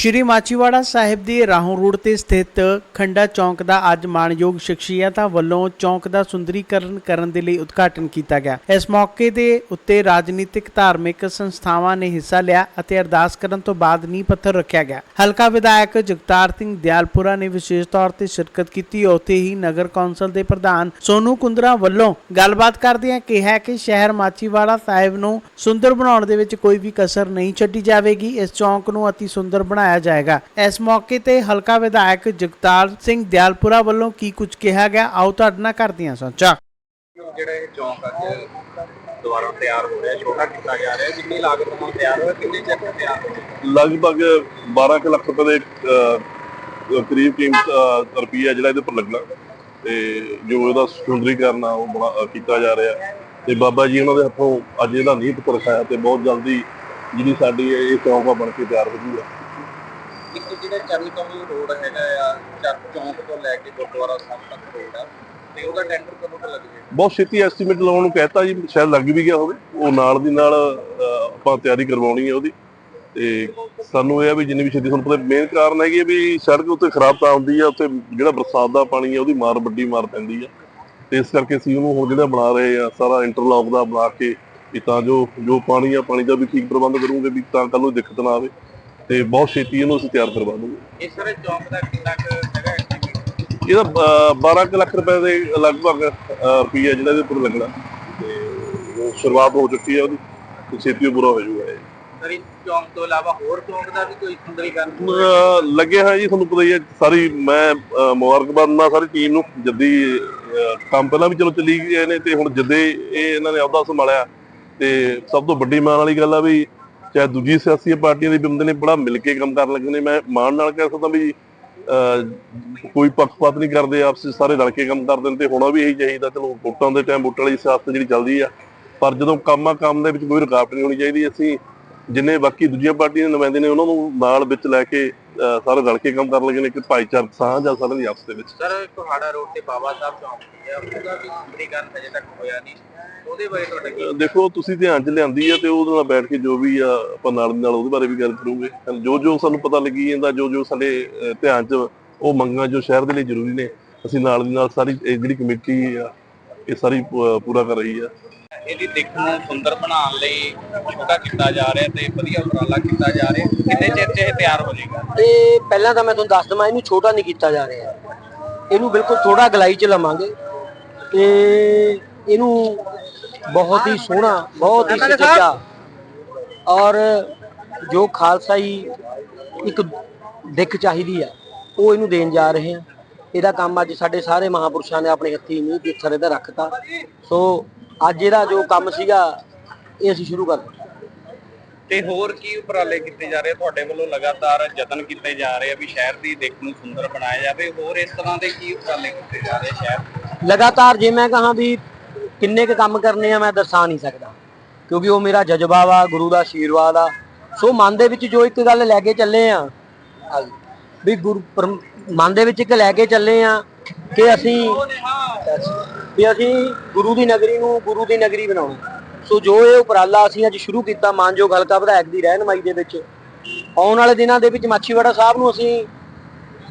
ਸ਼੍ਰੀ ਮਾਚੀਵਾੜਾ ਸਾਹਿਬ ਦੇ ਰਾਹੋਂ ਰੋਡ ਤੇ ਸਥਿਤ ਖੰਡਾ ਚੌਂਕ ਦਾ ਅੱਜ ਮਾਣਯੋਗ ਸ਼ਖਸੀਅਤਾਂ ਵੱਲੋਂ ਚੌਂਕ ਦਾ ਸੁੰਦਰੀਕਰਨ ਕਰਨ ਦੇ ਲਈ ਉਦਘਾਟਨ ਕੀਤਾ ਗਿਆ। ਇਸ ਮੌਕੇ ਦੇ ਉੱਤੇ ਰਾਜਨੀਤਿਕ, ਧਾਰਮਿਕ ਸੰਸਥਾਵਾਂ ਨੇ ਹਿੱਸਾ ਲਿਆ ਅਤੇ ਅਰਦਾਸ ਕਰਨ ਤੋਂ ਬਾਅਦ ਨੀਂਹ ਪੱਥਰ ਰੱਖਿਆ ਗਿਆ। ਹਲਕਾ ਵਿਧਾਇਕ ਜਗਤਾਰ ਸਿੰਘ ਦਿਆਲਪੁਰਾ ਨੇ ਵਿਸ਼ੇਸ਼ ਤੌਰ ਤੇ ਸ਼ਿਰਕਤ ਕੀਤੀ। ਉੱਥੇ ਹੀ ਨਗਰ ਕੌਂਸਲ ਦੇ ਪ੍ਰਧਾਨ ਸੋਨੂ ਕੁੰਦਰਾ ਵੱਲੋਂ ਗੱਲਬਾਤ ਕਰਦਿਆਂ ਕਿਹਾ ਕਿ ਸ਼ਹਿਰ ਮਾਚੀਵਾੜਾ ਸਾਹਿਬ ਨੂੰ ਸੁੰਦਰ ਬਣਾਉਣ ਦੇ ਵਿੱਚ ਕੋਈ ਵੀ ਕਸਰ ਨਹੀਂ ਛੱਡੀ ਜਾਵੇਗੀ। ਇਸ ਚੌਂਕ ਨੂੰ ਅਤੀ ਸੁੰਦਰ ਬਣਾ ਬਣਾਇਆ ਜਾਏਗਾ। ਇਸ ਮੌਕੇ ਤੇ ਹਲਕਾ ਵਿਧਾਇਕ ਜਗਤਾਰ ਸਿੰਘ ਦਿਆਲਪੁਰਾ ਵੱਲੋਂ ਕੀ ਕੁਝ ਕਿਹਾ ਗਿਆ ਆਓ ਤੁਹਾਡੇ ਨਾਲ ਕਰਦੀਆਂ ਸਾਂਝਾ ਜਿਹੜਾ ਇਹ ਚੌਂਕ ਅੱਜ ਦੁਬਾਰਾ ਤਿਆਰ ਹੋ ਰਿਹਾ ਛੋਟਾ ਕੀਤਾ ਜਾ ਰਿਹਾ ਕਿੰਨੀ ਲਾਗਤ ਨਾਲ ਤਿਆਰ ਹੋਇਆ ਕਿੰਨੇ ਚਿਰ ਤੋਂ ਤਿਆਰ ਹੋ ਰਿਹਾ? ਲਗਭਗ 12 ਕੁ ਲੱਖ ਰੁਪਏ ਦੇ ਅਹ, ਕਰੀਬ ਕੀਮਤ ਅਹ, ਰੁਪਈਆ ਜਿਹੜਾ ਇਹਦੇ ਉੱਪਰ ਲੱਗਣਾ। ਤੇ ਜੋ ਇਹਦਾ ਸੁੰਦਰੀਕਰਨ ਆ ਉਹ ਬਣਾ ਕੀਤਾ ਜਾ ਰਿਹਾ। ਤੇ ਬਾਬਾ ਜੀ ਉਹਨਾਂ ਦੇ ਹੱਥੋਂ ਅੱਜ ਇਹਦਾ ਨੀਂਹ ਪੱਥਰ ਤੇ ਬਹੁਤ ਜਲਦੀ ਜਿਹੜੀ ਸਾਡੀ ਇਹ ਚੌਂਕ ਬਣ ਕੇ ਤਿਆਰ ਹੋ ਜੂਗਾ। ਜਿਹੜਾ ਚਰਨ ਕਮਲ ਰੋਡ ਹੈਗਾ ਆ, ਚੱਕ ਚੌਂਕ ਤੋਂ ਲੈ ਕੇ ਗੁਰਦੁਆਰਾ ਸਾਹਿਬ ਤੱਕ ਰੋਡ ਆ, ਤੇ ਉਹਦਾ ਟੈਂਡਰ ਕਦੋਂ ਤੱਕ ਲੱਗ ਜਾਏਗਾ? ਬਹੁਤ ਛੇਤੀ ਐਸਟੀਮੇਟ ਲਾਉਣ ਨੂੰ ਕਹਿਤਾ ਜੀ, ਸ਼ਾਇਦ ਲੱਗ ਵੀ ਗਿਆ ਹੋਵੇ। ਉਹ ਨਾਲ ਦੀ ਨਾਲ ਆਪਾਂ ਤਿਆਰੀ ਕਰਵਾਉਣੀ ਹੈ ਉਹਦੀ। ਤੇ ਸਾਨੂੰ ਇਹ ਆ ਵੀ ਜਿੰਨੀ ਵੀ ਛੇਤੀ, ਤੁਹਾਨੂੰ ਪਤਾ ਮੇਨ ਕਾਰਨ ਹੈਗੀ ਵੀ ਸੜਕ ਉੱਤੇ ਖਰਾਬ ਤਾਂ ਹੁੰਦੀ ਆ, ਉੱਥੇ ਜਿਹੜਾ ਬਰਸਾਤ ਦਾ ਪਾਣੀ ਆ, ਉਹਦੀ ਮਾਰ ਵੱਡੀ ਮਾਰ ਪੈਂਦੀ ਆ। ਤੇ ਇਸ ਕਰਕੇ ਅਸੀਂ ਉਹਨੂੰ ਹੁਣ ਜਿਹੜਾ ਬਣਾ ਰਹੇ ਆ, ਸਾਰਾ ਇੰਟਰਲੌਕ ਦਾ ਬਣਾ ਕੇ, ਵੀ ਤਾਂ ਜੋ ਜੋ ਪਾਣੀ ਆ, ਪਾਣੀ ਦਾ ਵੀ ਠੀਕ ਪ੍ਰਬੰਧ ਕਰੂਗੇ, ਵੀ ਤਾਂ ਕੱਲ ਨੂੰ ਦਿੱਕਤ ਨਾ ਆਵੇ। ਤੇ ਬਹੁਤ ਛੇਤੀ ਇਹਨੂੰ ਅਸੀਂ ਤਿਆਰ ਕਰਵਾ ਦੂੰਗੇ ਇਸ ਸਾਰੇ ਚੌਂਕ ਦਾ ਕਿੰਨਾ ਕੁ ਹੈਗਾ estimate? ਇਹਦਾ ਅਹ, 12 ਕੁ ਲੱਖ ਰੁਪਏ ਦੇ ਲਗਭਗ ਰੁਪਈਆ ਜਿਹੜਾ ਇਹਦੇ ਉੱਪਰ ਲੱਗਣਾ। ਤੇ ਉਹ ਸ਼ੁਰੂਆਤ ਹੋ ਚੁੱਕੀ ਹੈ ਉਹਦੀ ਤੇ ਛੇਤੀ ਪੂਰਾ ਹੋ ਜਾਊਗਾ ਇਹ। ਸਰ ਚੌਂਕ ਤੋਂ ਇਲਾਵਾ ਹੋਰ ਚੌਂਕ ਦਾ ਵੀ ਕੋਈ ਸੁੰਦਰੀਕਰਨ ਲੱਗੇ ਹਾਂ? ਜੀ ਤੁਹਾਨੂੰ ਪਤਾ ਹੀ ਹੈ ਸਾਰੀ ਮੈਂ ਮੁਬਾਰਕਬਾਦ ਨਾਲ ਸਾਰੀ ਟੀਮ ਨੂੰ ਜੱਦੀ ਕੰਮ ਪਹਿਲਾਂ ਵੀ ਚਲੋ ਚੱਲੀ ਗਏ ਨੇ ਤੇ ਹੁਣ ਜੱਦੇ ਇਹ ਇਹਨਾਂ ਨੇ ਅਹੁਦਾ ਸੰਭਾਲਿਆ। ਤੇ ਸਭ ਤੋਂ ਵੱਡੀ ਮਾਣ ਵਾਲੀ ਗੱਲ ਆ ਵੀ ਚਾਹੇ ਦੂਜੀ ਸਿਆਸੀ ਪਾਰਟੀਆਂ ਦੇ ਬੰਦੇ ਨੇ ਬੜਾ ਮਿਲ ਕੇ ਕੰਮ ਕਰਨ ਲੱਗੇ ਨੇ। ਮੈਂ ਮਾਣ ਨਾਲ ਕਹਿ ਸਕਦਾ ਵੀ ਅਹ, ਕੋਈ ਪੱਖਪਾਤ ਨਹੀਂ ਕਰਦੇ ਆਪਸ ਵਿੱਚ ਸਾਰੇ ਰਲ ਕੇ ਕੰਮ ਕਰਦੇ ਨੇ ਤੇ ਹੋਣਾ ਵੀ ਇਹੀ ਚਾਹੀਦਾ ਚਲੋ ਵੋਟਾਂ ਦੇ ਟਾਈਮ ਵੋਟਾਂ ਵਾਲੀ ਸਿਆਸਤ ਜਿਹੜੀ ਚੱਲਦੀ ਆ। ਪਰ ਜਦੋਂ ਕੰਮਾਂ ਕੰਮ ਦੇ ਵਿੱਚ ਕੋਈ ਰੁਕਾਵਟ ਨਹੀਂ ਹੋਣੀ ਚਾਹੀਦੀ। ਅਸੀਂ ਜਿੰਨੇ ਬਾਕੀ ਦੂਜੀਆਂ ਪਾਰਟੀਆਂ ਦੇ ਨੁਮਾਇੰਦੇ ਨੇ ਉਹਨਾਂ ਨੂੰ ਨਾਲ ਵਿੱਚ ਲੈ ਕੇ ਸਾਰੇ ਰਲ ਕੇ ਕੰਮ ਕਰਨ ਲੱਗੇ ਨੇ ਕਿ ਭਾਈਚਾਰਕ ਸਾਂਝ ਆ ਸਾਰਿਆਂ ਦੀ ਆਪਸ ਦੇ ਵਿੱਚ। ਸਰ ਕੋਹਾੜਾ ਰੋਡ ਤੇ ਬਾਬਾ ਸਾਹਿਬ ਚੌਂਕ ਹੈ ਉਹਦਾ ਵੀ ਸੁੰਦਰੀਕਰਨ ਹਜੇ ਤੱਕ ਹੋਇਆ ਨਹੀਂ। ਉਹਦੇ ਬਾਰੇ ਤੁਹਾਡਾ ਕੀ ਦੇਖੋ ਤੁਸੀਂ ਧਿਆਨ 'ਚ ਲਿਆਂਦੀ ਆ ਤੇ ਉਹਦੇ ਨਾਲ ਬੈਠ ਕੇ ਜੋ ਵੀ ਆ ਆਪਾਂ ਨਾਲ ਨਾਲ ਉਹਦੇ ਬਾਰੇ ਵੀ ਗੱਲ ਕਰੂਗੇ। ਜੋ ਜੋ ਸਾਨੂੰ ਪਤਾ ਲੱਗੀ ਜਾਂਦਾ ਜੋ ਜੋ ਸਾਡੇ ਧਿਆਨ 'ਚ ਉਹ ਮੰਗਾਂ ਜੋ ਸ਼ਹਿਰ ਦੇ ਲਈ ਜ਼ਰੂਰੀ ਨੇ ਅਸੀਂ ਨਾਲ ਦੀ ਨਾਲ ਸਾਰੀ ਜਿਹੜੀ ਕਮੇਟੀ ਆ ਇਹ ਸਾਰੀ ਪੂਰਾ ਕਰ ਰਹੀ ਆ। ਇਹਦੀ ਦਿੱਖ ਨੂੰ ਸੁੰਦਰ ਬਣਾਉਣ ਲਈ ਛੋਟਾ ਕੀਤਾ ਜਾ ਰਿਹਾ ਤੇ ਵਧੀਆ ਉਪਰਾਲਾ ਕੀਤਾ ਜਾ ਰਿਹਾ। ਕਿੰਨੇ ਚਿਰ 'ਚ ਇਹ ਤਿਆਰ ਹੋ ਜਾਏਗਾ? ਇਹ ਪਹਿਲਾਂ ਤਾਂ ਮੈਂ ਤੁਹਾਨੂੰ ਦੱਸ ਦਵਾਂ ਇਹਨੂੰ ਛੋਟਾ ਨਹੀਂ ਕੀਤਾ ਜਾ ਰਿਹਾ। ਇਹਨੂੰ ਬਿਲਕੁਲ ਥੋੜਾ ਗਲਾਈ ਚ ਲਵਾਂਗੇ ਤੇ ਇਹਨੂੰ ਬਹੁਤ ਹੀ ਸੋਹਣਾ ਬਹੁਤ ਹੀ ਸੱਚਾ ਔਰ ਜੋ ਖਾਲਸਾਈ ਇੱਕ ਦਿੱਖ ਚਾਹੀਦੀ ਆ ਉਹ ਇਹਨੂੰ ਦੇਣ ਜਾ ਰਹੇ ਆ। ਇਹਦਾ ਕੰਮ ਅੱਜ ਸਾਡੇ ਸਾਰੇ ਮਹਾਪੁਰਸ਼ਾਂ ਨੇ ਆਪਣੇ ਹੱਥੀਂ ਨਹੀਂ ਕਿ ਸਰੇ ਦਾ ਰੱਖਤਾ। ਸੋ ਅੱਜ ਇਹਦਾ ਜੋ ਕੰਮ ਸੀਗਾ ਇਹ ਅਸੀਂ ਸ਼ੁਰੂ ਕਰ ਦਿੱਤਾ। ਤੇ ਹੋਰ ਕੀ ਉਪਰਾਲੇ ਕੀਤੇ ਜਾ ਰਹੇ ਆ? ਤੁਹਾਡੇ ਵੱਲੋਂ ਲਗਾਤਾਰ ਯਤਨ ਕੀਤੇ ਜਾ ਰਹੇ ਆ ਵੀ ਸ਼ਹਿਰ ਦੀ ਦਿੱਖ ਨੂੰ ਸੁੰਦਰ ਬਣਾਇਆ ਜਾਵੇ। ਹੋਰ ਇਸ ਤਰ੍ਹਾਂ ਦੇ ਕੀ ਉਪਰਾਲੇ ਕੀਤੇ ਜਾ ਰਹੇ ਆ ਸ਼ਹਿਰ? ਲਗਾਤਾਰ ਜੇ ਮੈਂ ਕਹਾਂ ਵੀ ਕਿੰਨੇ ਕੁ ਕੰਮ ਕਰਨੇ ਆ ਮੈਂ ਦਰਸਾ ਨਹੀਂ ਸਕਦਾ। ਕਿਉਂਕਿ ਉਹ ਮੇਰਾ ਜਜ਼ਬਾ ਵਾ ਗੁਰੂ ਦਾ ਆਸ਼ੀਰਵਾਦ ਆ। ਸੋ ਮਨ ਦੇ ਵਿੱਚ ਜੋ ਇੱਕ ਗੱਲ ਲੈ ਕੇ ਚੱਲੇ ਆ ਵੀ ਗੁਰੂ ਮਨ ਦੇ ਵਿੱਚ ਇੱਕ ਲੈ ਕੇ ਚੱਲੇ ਆ ਕਿ ਅਸੀਂ ਵੀ ਅਸੀਂ ਗੁਰੂ ਦੀ ਨਗਰੀ ਨੂੰ ਗੁਰੂ ਦੀ ਨਗਰੀ ਬਣਾਉਣੀ। ਸੋ ਜੋ ਇਹ ਉਪਰਾਲਾ ਅਸੀਂ ਅੱਜ ਸ਼ੁਰੂ ਕੀਤਾ ਮਾਨਯੋਗ ਹਲਕਾ ਵਿਧਾਇਕ ਦੀ ਰਹਿਨਮਾਈ ਦੇ ਵਿੱਚ, ਆਉਣ ਵਾਲੇ ਦਿਨਾਂ ਦੇ ਵਿੱਚ ਮਾਛੀਵਾੜਾ ਸਾਹਿਬ ਨੂੰ ਅਸੀਂ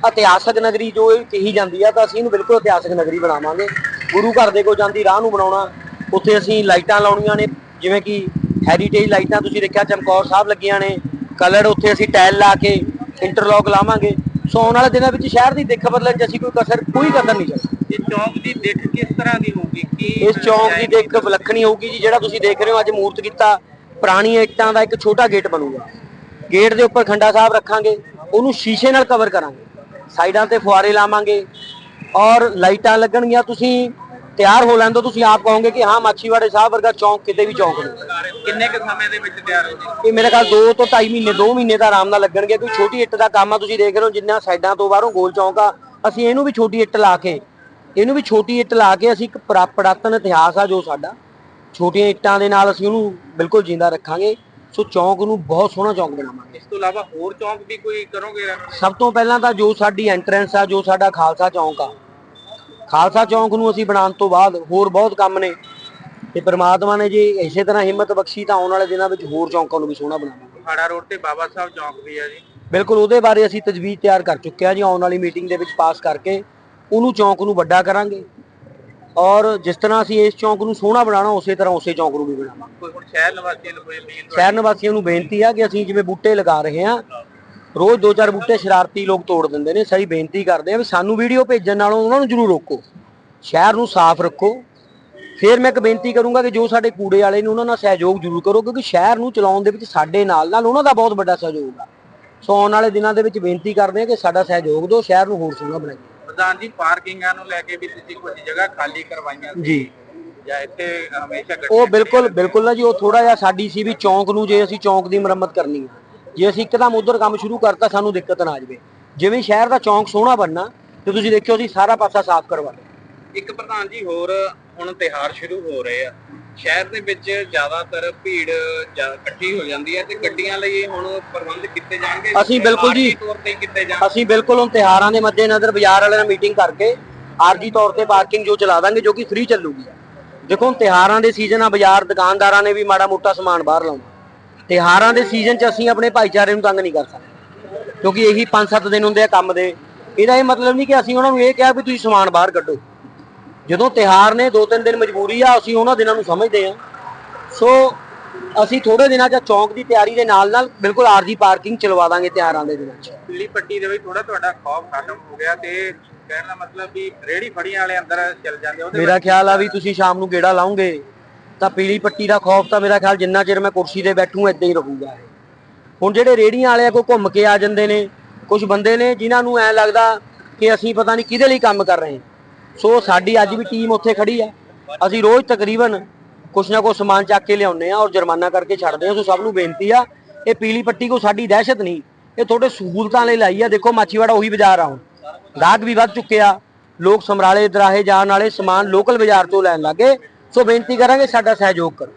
ਇਤਿਹਾਸਕ ਨਗਰੀ ਜੋ ਇਹ ਕਹੀ ਜਾਂਦੀ ਆ ਤਾਂ ਅਸੀਂ ਇਹਨੂੰ ਬਿਲਕੁਲ ਇਤਿਹਾਸਕ ਨਗਰੀ ਬਣਾਵਾਂਗੇ। ਗੁਰੂ ਘਰ ਦੇ ਕੋਲ ਜਾਂਦੀ ਰਾਹ ਨੂੰ ਬਣਾਉਣਾ। ਉੱਥੇ ਅਸੀਂ ਲਾਈਟਾਂ ਲਾਉਣੀਆਂ ਨੇ, ਜਿਵੇਂ ਕਿ ਹੈਰੀਟੇਜ ਲਾਈਟਾਂ ਤੁਸੀਂ ਦੇਖਿਆ ਚਮਕੌਰ ਸਾਹਿਬ ਲੱਗੀਆਂ ਨੇ। ਕਲਰ ਉੱਥੇ ਅਸੀਂ ਟਾਇਲ ਲਾ ਕੇ ਇੰਟਰਲੌਕ ਲਾਵਾਂਗੇ। ਸੋ ਆਉਣ ਵਾਲੇ ਦਿਨਾਂ ਵਿੱਚ ਸ਼ਹਿਰ ਦੀ ਦਿੱਖ ਬਦਲਣ 'ਚ ਅਸੀਂ ਕੋਈ ਕਸਰ ਕੋਈ ਕਦਰ ਨਹੀਂ ਛੱਡਾਂਗੇ ਇਹ ਚੌਂਕ ਦੀ ਦਿੱਖ ਕਿਸ ਤਰ੍ਹਾਂ ਦੀ ਹੋਊਗੀ? ਕੀ ਇਸ ਚੌਂਕ ਦੀ ਦਿੱਖ ਵਿਲੱਖਣੀ ਹੋਊਗੀ ਜੀ ਜਿਹੜਾ ਤੁਸੀਂ ਦੇਖ ਰਹੇ ਹੋ ਅੱਜ ਮੂਰਤ ਕੀਤਾ। ਪੁਰਾਣੀ ਇੱਟਾਂ ਦਾ ਇੱਕ ਛੋਟਾ ਗੇਟ ਬਣੂਗਾ। ਗੇਟ ਦੇ ਉੱਪਰ ਖੰਡਾ ਸਾਹਿਬ ਰੱਖਾਂਗੇ ਉਹਨੂੰ ਸ਼ੀਸ਼ੇ ਨਾਲ ਕਵਰ ਕਰਾਂਗੇ। ਸਾਈਡਾਂ ਤੇ ਫੁਆਰੇ ਲਾਵਾਂਗੇ ਔਰ ਲਾਈਟਾਂ ਲੱਗਣਗੀਆਂ। ਤੁਸੀਂ ਤਿਆਰ ਹੋ ਲੈਂਦੋ ਤੁਸੀਂ ਆਪ ਕਹੋਗੇ ਕਿ ਹਾਂ ਮਾਛੀਵਾੜੇ ਸਾਹਿਬ ਵਰਗਾ ਚੌਂਕ ਕਿਤੇ ਵੀ ਚੌਂਕ ਨਹੀਂ। ਕਿੰਨੇ ਕੁ ਸਮੇਂ ਦੇ ਵਿੱਚ ਤਿਆਰ ਹੋ ਜਾਏਗੀ ਇਹ ਮੇਰੇ ਖਿਆਲ 2 ਤੋਂ 2.5 ਮਹੀਨੇ 2 ਮਹੀਨੇ ਦਾ ਆਰਾਮ ਨਾਲ ਲੱਗਣਗੇ। ਕੋਈ ਛੋਟੀ ਇੱਟ ਦਾ ਕੰਮ ਆ ਤੁਸੀਂ ਦੇਖ ਰਹੇ ਹੋ ਜਿੰਨਾ ਸਾਈਡਾਂ ਤੋਂ ਬਾਹਰੋਂ ਗੋਲ ਚੌਂਕ ਆ ਅਸੀਂ ਇਹਨੂੰ ਵੀ ਛੋਟੀ ਇੱਟ ਲਾ ਕੇ ਇਹਨੂੰ ਵੀ ਛੋਟੀ ਇੱਟ ਲਾ ਕੇ ਅਸੀਂ ਇੱਕ ਪੁਰਾ- ਪੁਰਾਤਨ ਇਤਿਹਾਸ ਆ ਜੋ ਸਾਡਾ ਛੋਟੀਆਂ ਇੱਟਾਂ ਦੇ ਨਾਲ ਅਸੀਂ ਉਹਨੂੰ ਬਿਲਕੁਲ ਜਿੰਦਾ ਰੱਖਾਂਗੇ। ਸੋ ਚੌਂਕ ਨੂੰ ਬਹੁਤ ਸੋਹਣਾ ਚੌਂਕ ਬਣਾਵਾਂਗੇ। ਇਸ ਤੋਂ ਇਲਾਵਾ ਹੋਰ ਚੌਂਕ ਵੀ ਕੋਈ ਕਰੋਗੇ ਸਭ ਤੋਂ ਪਹਿਲਾਂ ਤਾਂ ਜੋ ਸਾਡੀ ਐਂਟਰੈਂਸ ਆ ਜੋ ਸਾਡਾ ਖਾਲਸਾ ਚੌਂਕ ਆ। ਖਾਲਸਾ ਚੌਂਕ ਨੂੰ ਅਸੀਂ ਬਣਾਉਣ ਤੋਂ ਬਾਅਦ ਹੋਰ ਬਹੁਤ ਕੰਮ ਨੇ। ਤੇ ਪ੍ਰਮਾਤਮਾ ਨੇ ਜੇ ਇਸੇ ਤਰ੍ਹਾਂ ਹਿੰਮਤ ਬਖਸ਼ੀ ਤਾਂ ਆਉਣ ਵਾਲੇ ਦਿਨਾਂ ਵਿੱਚ ਹੋਰ ਚੌਂਕਾਂ ਨੂੰ ਵੀ ਸੋਹਣਾ ਬਣਾਵਾਂਗੇ। ਹਾੜਾ ਰੋਡ ਤੇ ਬਾਬਾ ਸਾਹਿਬ ਚੌਂਕ ਵੀ ਹੈ ਜੀ। ਬਿਲਕੁਲ ਉਹਦੇ ਬਾਰੇ ਅਸੀਂ ਤਜਵੀਜ਼ ਤਿਆਰ ਕਰ ਚੁੱਕੇ ਹਾਂ ਜੀ ਆਉਣ ਵਾਲੀ ਮੀਟਿੰਗ ਦੇ ਵਿੱਚ ਪਾਸ ਕਰਕੇ। ਉਹਨੂੰ ਚੌਂਕ ਨੂੰ ਵੱਡਾ ਕਰਾਂਗੇ। ਔਰ ਜਿਸ ਤਰ੍ਹਾਂ ਅਸੀਂ ਇਸ ਚੌਂਕ ਨੂੰ ਸੋਹਣਾ ਬਣਾਉਣਾ ਉਸੇ ਤਰ੍ਹਾਂ ਉਸੇ ਚੌਂਕ ਨੂੰ ਵੀ ਬਣਾਵਾਂਗੇ। ਕੋਈ ਹੁਣ ਸ਼ਹਿਰ ਨਿਵਾਸੀਆਂ ਨੂੰ ਕੋਈ ਅਪੀਲ ਸ਼ਹਿਰ ਨਿਵਾਸੀਆਂ ਨੂੰ ਬੇਨਤੀ ਆ ਕਿ ਅਸੀਂ ਜਿਵੇਂ ਬੂਟੇ ਲਗਾ ਰਹੇ ਹਾਂ ਰੋਜ਼ ਦੋ ਚਾਰ ਬੂਟੇ ਸ਼ਰਾਰਤੀ ਲੋਕ ਤੋੜ ਦਿੰਦੇ ਨੇ ਸਹੀ ਬੇਨਤੀ ਕਰਦੇ ਆ ਵੀ ਸਾਨੂੰ ਵੀਡੀਓ ਭੇਜਣ ਨਾਲੋਂ ਉਹਨਾਂ ਨੂੰ ਜ਼ਰੂਰ ਰੋਕੋ। ਸ਼ਹਿਰ ਨੂੰ ਸਾਫ਼ ਰੱਖੋ। ਫਿਰ ਮੈਂ ਇੱਕ ਬੇਨਤੀ ਕਰੂੰਗਾ ਕਿ ਜੋ ਸਾਡੇ ਕੂੜੇ ਵਾਲੇ ਨੇ ਉਹਨਾਂ ਨਾਲ ਸਹਿਯੋਗ ਜ਼ਰੂਰ ਕਰੋ ਕਿਉਂਕਿ ਸ਼ਹਿਰ ਨੂੰ ਚਲਾਉਣ ਦੇ ਵਿੱਚ ਸਾਡੇ ਨਾਲ ਨਾਲ ਉਹਨਾਂ ਦਾ ਬਹੁਤ ਵੱਡਾ ਸਹਿਯੋਗ ਆ। ਸੋ ਆਉਣ ਵਾਲੇ ਦਿਨਾਂ ਦੇ ਵਿੱਚ ਬੇਨਤੀ ਕਰਦੇ ਹਾਂ ਕਿ ਸਾਡਾ ਸਹਿਯੋਗ ਦਿਓ ਸ਼ਹਿਰ ਨੂੰ ਹੋਰ ਸੋਹਣਾ ਬਣਾਈਏ। ਪ੍ਰਧਾਨ ਜੀ ਪਾਰਕਿੰਗਾਂ ਨੂੰ ਲੈ ਕੇ ਵੀ ਤੁਸੀਂ ਕੁਝ ਜਗ੍ਹਾ ਖਾਲੀ ਕਰਵਾਈਆਂ ਸੀ ਜੀ। ਜਾਂ ਇੱਥੇ ਹਮੇਸ਼ਾ ਉਹ ਬਿਲਕੁਲ ਬਿਲਕੁਲ ਨਾ ਜੀ ਉਹ ਥੋੜਾ ਜਿਹਾ ਸਾਡੀ ਸੀ ਵੀ ਚੌਂਕ ਨੂੰ ਜੇ ਅਸੀਂ ਚੌਂਕ ਦੀ ਮੁਰੰਮਤ ਕਰਨੀ ਹੈ। ਜੇ ਅਸੀਂ ਇੱਕਦਮ ਉਧਰ ਕੰਮ ਸ਼ੁਰੂ ਕਰਤਾ ਸਾਨੂੰ ਦਿੱਕਤ ਨਾ ਆ ਜਾਵੇ। ਜਿਵੇਂ ਸ਼ਹਿਰ ਦਾ ਚੌਂਕ ਸੋਹਣਾ ਬਣਨਾ ਤੇ ਤੁਸੀਂ ਦੇਖਿਓ ਅਸੀਂ ਸਾਰਾ ਪਾਸਾ ਸਾਫ਼ ਕਰਵਾ ਲਿਆ। ਇੱਕ ਪ੍ਰਧਾਨ ਜੀ ਹੋਰ ਹੁਣ ਤਿਹਾਰ ਸ਼ੁਰੂ ਹੋ ਰਹੇ ਆ। ਸ਼ਹਿਰ ਦੇ ਵਿੱਚ ਜ਼ਿਆਦਾਤਰ ਭੀੜ ਜ਼ਿਆ- ਇਕੱਠੀ ਹੋ ਜਾਂਦੀ ਹੈ ਤੇ ਗੱਡੀਆਂ ਲਈ ਹੁਣ ਪ੍ਰਬੰਧ ਕੀਤੇ ਜਾਣਗੇ। ਅਸੀਂ ਬਿਲਕੁਲ ਜੀ। ਆਰਜ਼ੀ ਤੌਰ ਤੇ ਕੀਤੇ ਜਾਣ ਅਸੀਂ ਬਿਲਕੁਲ ਹੁਣ ਤਿਹਾਰਾਂ ਦੇ ਮੱਦੇਨਜ਼ਰ ਬਾਜ਼ਾਰ ਵਾਲਿਆਂ ਨਾਲ ਮੀਟਿੰਗ ਕਰਕੇ ਆਰਜੀ ਤੌਰ ਤੇ ਪਾਰਕਿੰਗ ਜੋ ਚਲਾ ਦਾਂਗੇ ਜੋ ਕਿ ਫ੍ਰੀ ਚੱਲੂਗੀ। ਦੇਖੋ ਹੁਣ ਤਿਹਾਰਾਂ ਦੇ ਸੀਜ਼ਨ ਆ ਬਾਜ਼ਾਰ ਦੁਕਾਨਦਾਰਾਂ ਨੇ ਵੀ ਮਾੜਾ ਮੋਟਾ ਸਮਾਨ ਬਾਹਰ ਲਾਉਣਾ। ਤਿਹਾਰਾਂ ਦੇ ਸੀਜ਼ਨ 'ਚ ਅਸੀਂ ਆਪਣੇ ਭਾਈਚਾਰੇ ਨੂੰ ਤੰਗ ਨਹੀਂ ਕਰ ਸਕਦੇ। ਕਿਉਂਕਿ ਇਹੀ 5-7 ਦਿਨ ਹੁੰਦੇ ਆ ਕੰਮ ਦੇ। ਇਹਦਾ ਇਹ ਮਤਲਬ ਨਹੀਂ ਕਿ ਅਸੀਂ ਉਹਨਾਂ ਨੂੰ ਇਹ ਕਿਹਾ ਵੀ ਤੁਸੀਂ ਸਮਾਨ ਬਾਹਰ ਕੱਢੋ। ਜਦੋਂ ਤਿਹਾਰ ਨੇ 2-3 ਦਿਨ ਮਜਬੂਰੀ ਆ ਅਸੀਂ ਉਹਨਾਂ ਦਿਨਾਂ ਨੂੰ ਸਮਝਦੇ ਆ ਸੋ ਅਸੀਂ ਥੋੜੇ ਦਿਨਾਂ 'ਚ ਚੌਂਕ ਦੀ ਤਿਆਰੀ ਦੇ ਨਾਲ ਨਾਲ ਬਿਲਕੁਲ ਆਰਜੀ ਪਾਰਕਿੰਗ ਚਲਵਾ ਦਾਂਗੇ ਤਿਹਾਰਾਂ ਦੇ ਦਿਨਾਂ 'ਚ। ਪੀਲੀ ਪੱਟੀ ਦੇ ਵਿੱਚ ਥੋੜਾ ਤੁਹਾਡਾ ਖੌਫ ਖਤਮ ਹੋ ਗਿਆ ਤੇ ਕਹਿਣ ਦਾ ਮਤਲਬ ਵੀ ਰੇੜੀ ਫੜੀਆਂ ਵਾਲੇ ਅੰਦਰ ਚਲ ਜਾਂਦੇ ਉਹਦੇ ਮੇਰਾ ਖਿਆਲ ਆ ਵੀ ਤੁਸੀਂ ਸ਼ਾਮ ਨੂੰ ਗੇੜਾ ਲਾਉਂਗੇ ਤਾਂ ਪੀਲੀ ਪੱਟੀ ਦਾ ਖੌਫ ਤਾਂ ਮੇਰਾ ਖਿਆਲ ਜਿੰਨਾ ਚਿਰ ਮੈਂ ਕੁਰਸੀ ਤੇ ਬੈਠੂ ਇਦਾਂ ਹੀ ਰਹੂਗਾ ਇਹ। ਹੁਣ ਜਿਹੜੇ ਰੇੜੀਆਂ ਵਾਲੇ ਆ ਕੋਈ ਘੁੰਮ ਕੇ ਆ ਜਾਂਦੇ ਨੇ ਕੁਝ ਬੰਦੇ ਨੇ ਜਿਨ੍ਹਾਂ ਨੂੰ ਐ ਲੱਗਦਾ ਕਿ ਅਸੀਂ ਪਤਾ ਨਹੀਂ ਕਿਹਦੇ ਲਈ ਕੰਮ ਕਰ ਰਹੇ ਹਾਂ। ਸੋ ਸਾਡੀ ਅੱਜ ਵੀ ਟੀਮ ਉੱਥੇ ਖੜੀ ਆ। ਅਸੀਂ ਰੋਜ਼ ਤਕਰੀਬਨ ਕੁਛ ਨਾ ਕੁਛ ਸਮਾਨ ਚੱਕ ਕੇ ਲਿਆਉਂਦੇ ਆ ਔਰ ਜੁਰਮਾਨਾ ਕਰਕੇ ਛੱਡਦੇ ਆ ਸੋ ਸਭ ਨੂੰ ਬੇਨਤੀ ਆ, ਇਹ ਪੀਲੀ ਪੱਟੀ ਕੋ ਸਾਡੀ ਦਹਿਸ਼ਤ ਨਹੀਂ, ਇਹ ਤੁਹਾਡੇ ਸਹੂਲਤਾਂ ਲਈ ਲਾਈ ਆ। ਦੇਖੋ ਮਾਚੀਵਾੜਾ ਉਹੀ ਬਾਜ਼ਾਰ ਆ ਹੁਣ। ਗਾਹਕ ਵੀ ਵੱਧ ਚੁੱਕੇ ਆ। ਲੋਕ ਸਮਰਾਲੇ ਦਰਾਹੇ ਜਾਣ ਵਾਲੇ ਸਮਾਨ ਲੋਕਲ ਬਾਜ਼ਾਰ ਤੋਂ ਲੈਣ ਲੱਗੇ ਸੋ ਬੇਨਤੀ ਕਰਾਂਗੇ ਸਾਡਾ ਸਹਿਯੋਗ ਕਰੋ।